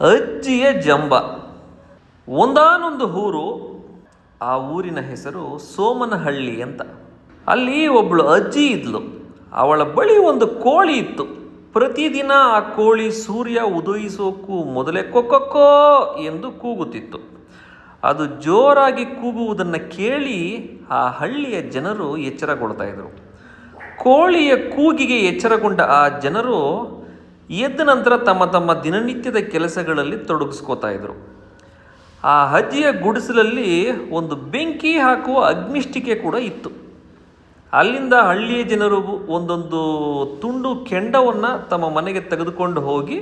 ಅಜ್ಜಿಯ ಜಂಬ. ಒಂದಾನೊಂದು ಊರು, ಆ ಊರಿನ ಹೆಸರು ಸೋಮನಹಳ್ಳಿ ಅಂತ. ಅಲ್ಲಿ ಒಬ್ಬಳು ಅಜ್ಜಿ ಇದ್ಲು. ಅವಳ ಬಳಿ ಒಂದು ಕೋಳಿ ಇತ್ತು. ಪ್ರತಿದಿನ ಆ ಕೋಳಿ ಸೂರ್ಯ ಉದಯಿಸೋಕ್ಕೂ ಮೊದಲೇ ಕೊಕ್ಕೊಕ್ಕೋ ಎಂದು ಕೂಗುತ್ತಿತ್ತು. ಅದು ಜೋರಾಗಿ ಕೂಗುವುದನ್ನು ಕೇಳಿ ಆ ಹಳ್ಳಿಯ ಜನರು ಎಚ್ಚರಗೊಳ್ತಾ ಇದ್ರು. ಕೋಳಿಯ ಕೂಗಿಗೆ ಎಚ್ಚರಗೊಂಡ ಆ ಜನರು ಎದ್ದ ನಂತರ ತಮ್ಮ ತಮ್ಮ ದಿನನಿತ್ಯದ ಕೆಲಸಗಳಲ್ಲಿ ತೊಡಗಿಸ್ಕೋತಾ ಇದ್ರು. ಆ ಅಜ್ಜಿಯ ಗುಡಿಸಲಲ್ಲಿ ಒಂದು ಬೆಂಕಿ ಹಾಕುವ ಅಗ್ನಿಷ್ಟಿಕೆ ಕೂಡ ಇತ್ತು. ಅಲ್ಲಿಂದ ಹಳ್ಳಿಯ ಜನರು ಒಂದೊಂದು ತುಂಡು ಕೆಂಡವನ್ನು ತಮ್ಮ ಮನೆಗೆ ತೆಗೆದುಕೊಂಡು ಹೋಗಿ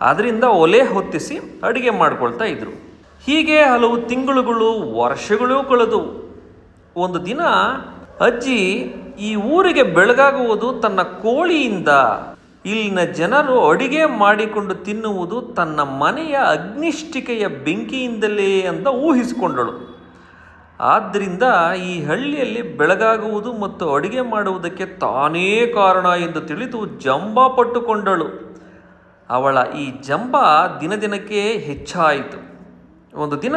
ಅದರಿಂದ ಒಲೆ ಹೊತ್ತಿಸಿ ಅಡುಗೆ ಮಾಡಿಕೊಳ್ತಾ ಇದ್ರು. ಹೀಗೆ ಹಲವು ತಿಂಗಳುಗಳು, ವರ್ಷಗಳೂ ಕಳೆದವು ಒಂದು ದಿನ ಅಜ್ಜಿ ಈ ಊರಿಗೆ ಬೆಳಗಾಗುವುದು ತನ್ನ ಕೋಳಿಯಿಂದ ಇಲ್ಲಿನ ಜನರು ಅಡಿಗೆ ಮಾಡಿಕೊಂಡು ತಿನ್ನುವುದು ತನ್ನ ಮನೆಯ ಅಗ್ನಿಷ್ಟಿಕೆಯ ಬೆಂಕಿಯಿಂದಲೇ ಅಂತ ಊಹಿಸಿಕೊಂಡಳು. ಆದ್ದರಿಂದ ಈ ಹಳ್ಳಿಯಲ್ಲಿ ಬೆಳಗಾಗುವುದು ಮತ್ತು ಅಡುಗೆ ಮಾಡುವುದಕ್ಕೆ ತಾನೇ ಕಾರಣ ಎಂದು ತಿಳಿದು ಜಂಬ ಪಟ್ಟುಕೊಂಡಳು. ಅವಳ ಈ ಜಂಬ ದಿನದಿನಕ್ಕೆ ಹೆಚ್ಚಾಯಿತು. ಒಂದು ದಿನ,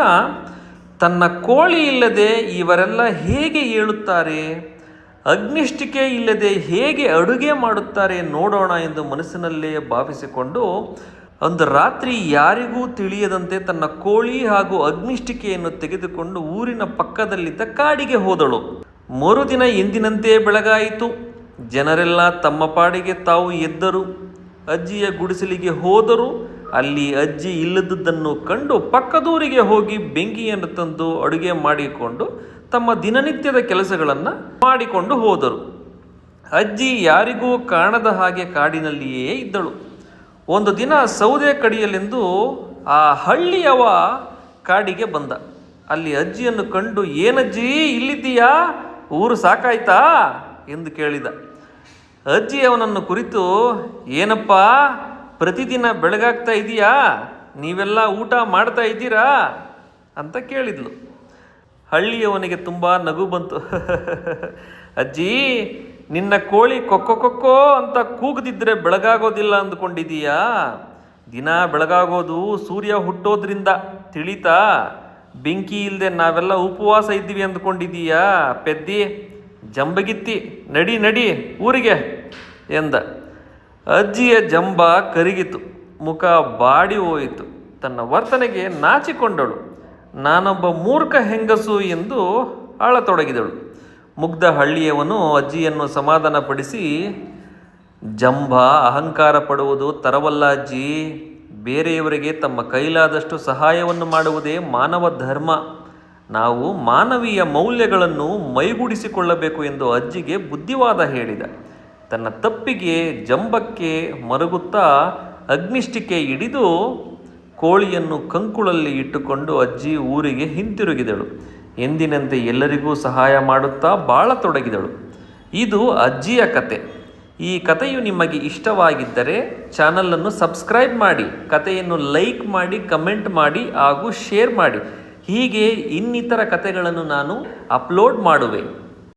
ತನ್ನ ಕೋಳಿ ಇಲ್ಲದೆ ಇವರೆಲ್ಲ ಹೇಗೆ ಏಳುತ್ತಾರೆ? ಅಗ್ನಿಷ್ಟಿಕೆ ಇಲ್ಲದೆ ಹೇಗೆ ಅಡುಗೆ ಮಾಡುತ್ತಾರೆ ನೋಡೋಣ ಎಂದು ಮನಸ್ಸಿನಲ್ಲೇ ಭಾವಿಸಿಕೊಂಡು ಒಂದು ರಾತ್ರಿ ಯಾರಿಗೂ ತಿಳಿಯದಂತೆ ತನ್ನ ಕೋಳಿ ಹಾಗೂ ಅಗ್ನಿಷ್ಟಿಕೆಯನ್ನು ತೆಗೆದುಕೊಂಡು ಊರಿನ ಪಕ್ಕದಲ್ಲಿದ್ದ ಕಾಡಿಗೆ ಹೋದಳು. ಮರುದಿನ ಎಂದಿನಂತೆ ಬೆಳಗಾಯಿತು. ಜನರೆಲ್ಲ ತಮ್ಮ ಪಾಡಿಗೆ ತಾವು ಎದ್ದರು. ಅಜ್ಜಿಯ ಗುಡಿಸಲಿಗೆ ಹೋದರು. ಅಲ್ಲಿ ಅಜ್ಜಿ ಇಲ್ಲದದ್ದನ್ನು ಕಂಡು ಪಕ್ಕದೂರಿಗೆ ಹೋಗಿ ಬೆಂಕಿಯನ್ನು ತಂದು ಅಡುಗೆ ಮಾಡಿಕೊಂಡು ತಮ್ಮ ದಿನನಿತ್ಯದ ಕೆಲಸಗಳನ್ನು ಮಾಡಿಕೊಂಡು ಹೋದರು. ಅಜ್ಜಿ ಯಾರಿಗೂ ಕಾಣದ ಹಾಗೆ ಕಾಡಿನಲ್ಲಿಯೇ ಇದ್ದಳು. ಒಂದು ದಿನ ಸೌದೆ ಕಡಿಯಲೆಂದು ಆ ಹಳ್ಳಿಯವ ಕಾಡಿಗೆ ಬಂದ. ಅಲ್ಲಿ ಅಜ್ಜಿಯನ್ನು ಕಂಡು, ಏನಜ್ಜಿ, ಇಲ್ಲಿದ್ದೀಯಾ? ಊರು ಸಾಕಾಯ್ತಾ? ಎಂದು ಕೇಳಿದ. ಅಜ್ಜಿ ಅವನನ್ನು ಕುರಿತು, ಏನಪ್ಪ ಪ್ರತಿದಿನ ಬೆಳಗಾಗ್ತಾ ಇದೆಯಾ? ನೀವೆಲ್ಲ ಊಟ ಮಾಡ್ತಾ ಇದ್ದೀರಾ? ಅಂತ ಕೇಳಿದ್ಲು. ಹಳ್ಳಿಯವನಿಗೆ ತುಂಬ ನಗು ಬಂತು. ಅಜ್ಜಿ, ನಿನ್ನ ಕೋಳಿ ಕೊಕ್ಕೊ ಕೊಕ್ಕೋ ಅಂತ ಕೂಗದಿದ್ರೆ ಬೆಳಗಾಗೋದಿಲ್ಲ ಅಂದ್ಕೊಂಡಿದೀಯಾ? ದಿನ ಬೆಳಗಾಗೋದು ಸೂರ್ಯ ಹುಟ್ಟೋದ್ರಿಂದ. ತಿಳಿತಾ? ಬೆಂಕಿ ಇಲ್ಲದೆ ನಾವೆಲ್ಲ ಉಪವಾಸ ಇದ್ದೀವಿ ಅಂದ್ಕೊಂಡಿದೀಯಾ? ಪೆದ್ದಿ, ಜಂಬಗಿತ್ತಿ, ನಡಿ ನಡಿ, ಊರಿಗೆ ಎಂದ. ಅಜ್ಜಿಯ ಜಂಬ ಕರಿಗಿತು, ಮುಖ ಬಾಡಿ ಹೋಯಿತು, ತನ್ನ ವರ್ತನೆಗೆ ನಾಚಿಕೊಂಡಳು. ನಾನೊಬ್ಬ ಮೂರ್ಖ ಹೆಂಗಸು ಎಂದು ಅಳತೊಡಗಿದಳು ಮುಗ್ಧ ಹಳ್ಳಿಯವನು ಅಜ್ಜಿಯನ್ನು ಸಮಾಧಾನಪಡಿಸಿ, ಜಂಬ ಅಹಂಕಾರ ಪಡುವುದು ತರವಲ್ಲ ಅಜ್ಜಿ. ಬೇರೆಯವರಿಗೆ ತಮ್ಮ ಕೈಲಾದಷ್ಟು ಸಹಾಯವನ್ನು ಮಾಡುವುದೇ ಮಾನವ ಧರ್ಮ. ನಾವು ಮಾನವೀಯ ಮೌಲ್ಯಗಳನ್ನು ಮೈಗೂಡಿಸಿಕೊಳ್ಳಬೇಕು ಎಂದು ಅಜ್ಜಿಗೆ ಬುದ್ಧಿವಾದ ಹೇಳಿದ. ತನ್ನ ತಪ್ಪಿಗೆ ಜಂಬಕ್ಕೆ ಮರುಗುತ್ತಾ ಅಗ್ನಿಷ್ಟಿಕೆ ಹಿಡಿದು ಕೋಳಿಯನ್ನು ಕಂಕುಳಲ್ಲಿ ಇಟ್ಟುಕೊಂಡು ಅಜ್ಜಿ ಊರಿಗೆ ಹಿಂತಿರುಗಿದಳು. ಎಂದಿನಂತೆ ಎಲ್ಲರಿಗೂ ಸಹಾಯ ಮಾಡುತ್ತಾ ಬಾಳತೊಡಗಿದಳು ಇದು ಅಜ್ಜಿಯ ಕತೆ. ಈ ಕಥೆಯು ನಿಮಗೆ ಇಷ್ಟವಾಗಿದ್ದರೆ ಚಾನಲನ್ನು ಸಬ್ಸ್ಕ್ರೈಬ್ ಮಾಡಿ, ಕಥೆಯನ್ನು ಲೈಕ್ ಮಾಡಿ, ಕಮೆಂಟ್ ಮಾಡಿ ಹಾಗೂ ಶೇರ್ ಮಾಡಿ. ಹೀಗೆ ಇನ್ನಿತರ ಕಥೆಗಳನ್ನು ನಾನು ಅಪ್ಲೋಡ್ ಮಾಡುವೆ.